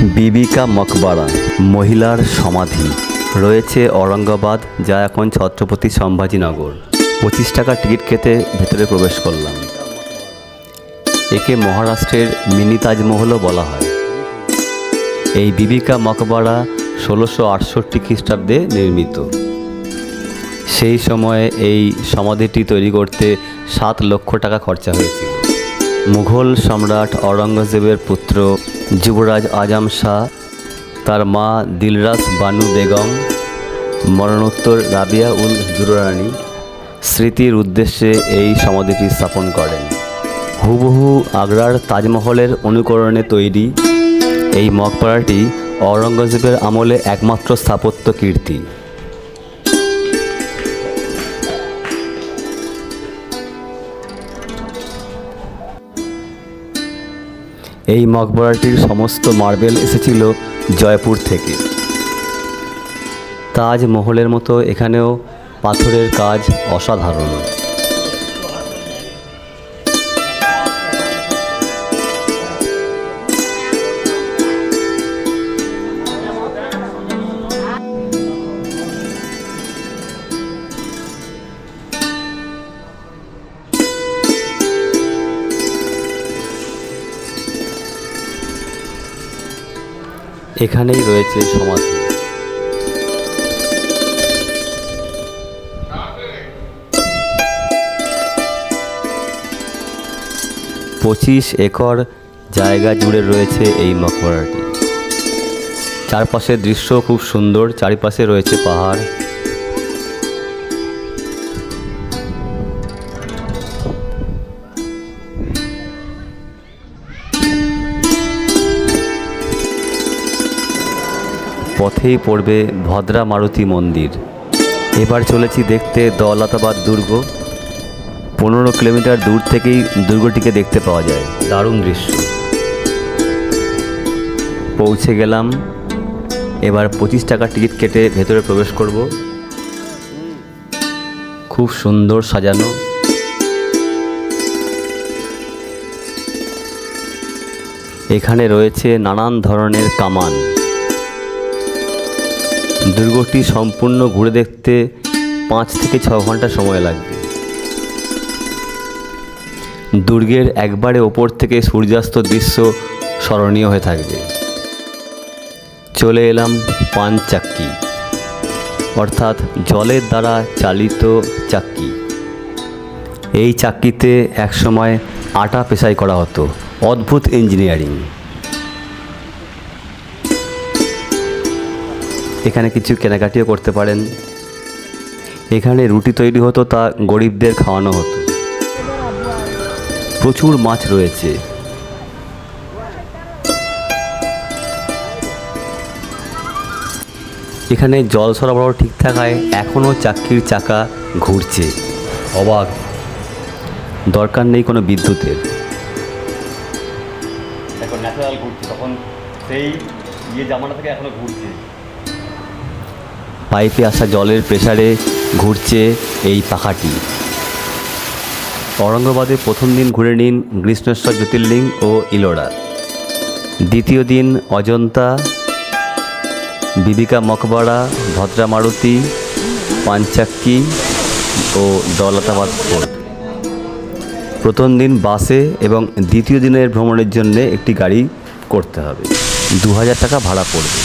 বিবিকা মকবারা, মহিলার সমাধি। রয়েছে ঔরঙ্গাবাদ, যা এখন ছত্রপতি সম্ভাজিনগর। পঁচিশ টাকা টিকিট কেটে ভেতরে প্রবেশ করলাম। একে মহারাষ্ট্রের মিনি তাজমহলও বলা হয়। এই বিবিকা মকবারা ষোলোশো আটষট্টি খ্রিস্টাব্দে নির্মিত। সেই সময়ে এই সমাধিটি তৈরি করতে সাত লক্ষ টাকা খরচা হয়েছিল। মুঘল সম্রাট অরঙ্গজেবের পুত্র যুবরাজ আজম শাহ, তার মা দিলরাস বানু বেগম, মরণোত্তর রাবিয়া উল দুরানি স্মৃতির উদ্দেশ্যে এই সমাধিটি স্থাপন করেন। হুবহু আগ্রার তাজমহলের অনুকরণে তৈরি এই মকপাড়াটি ঔরঙ্গজেবের আমলে একমাত্র স্থাপত্য কীর্তি। এই মকবরাটির সমস্ত মার্বেল এসেছিল জয়পুর থেকে। তাজমহলের মতো এখানেও পাথরের কাজ অসাধারণ। এখানেই রয়েছে সমাধি। পঁচিশ একর জায়গা জুড়ে রয়েছে এই মকবরাটি। চারপাশের দৃশ্য খুব সুন্দর, চারিপাশে রয়েছে পাহাড়। পথেই পড়বে ভদ্রা মারুতি মন্দির। এবার চলেছি দেখতে দৌলতাবাদ দুর্গ। পনেরো কিলোমিটার দূর থেকেই দুর্গটিকে দেখতে পাওয়া যায়। দারুণ দৃশ্য। পৌঁছে গেলাম। এবার পঁচিশ টাকা টিকিট কেটে ভেতরে প্রবেশ করব। খুব সুন্দর সাজানো। এখানে রয়েছে নানান ধরনের কামান। দুর্গটি সম্পূর্ণ ঘুরে দেখতে পাঁচ থেকে ছ ঘণ্টা সময় লাগবে। দুর্গের একবারে ওপর থেকে সূর্যাস্ত দৃশ্য স্মরণীয় হয়ে থাকবে। চলে এলাম পান চাক্কি অর্থাৎ জলের দ্বারা চালিত চাক্কি। এই চাক্কিতে একসময় আটা পেশাই করা হতো। অদ্ভুত ইঞ্জিনিয়ারিং এখানে কিছু কেনাকাটিও করতে পারেন। এখানে রুটি তৈরি হতো, তা গরিবদের খাওয়ানো হতো। প্রচুর মাছ রয়েছে। এখানে জল সরবরাহ ঠিক থাকায় এখনও চাকরির চাকা ঘুরছে। অবাক। দরকার নেই কোনো বিদ্যুতের। ন্যাচারাল ঘুরছে, তখন সেই ইয়ে জামানা থেকে এখনও ঘুরছে। পাইপে আসা জলের প্রেসারে ঘুরছে এই পাখাটি। ঔরঙ্গাবাদে প্রথম দিন ঘুরে নিন গ্রীষ্মেশ্বর জ্যোতির্লিঙ্গ ও ইলোরা দ্বিতীয় দিন অজন্তা, বিবিকা মকবরা, ভদ্রা মারুতি, পাঞ্চাক্কি ও দৌলতাবাদ ফোর্ট। প্রথম দিন বাসে এবং দ্বিতীয় দিনের ভ্রমণের জন্য একটি গাড়ি করতে হবে। দু হাজার টাকা ভাড়া পড়বে।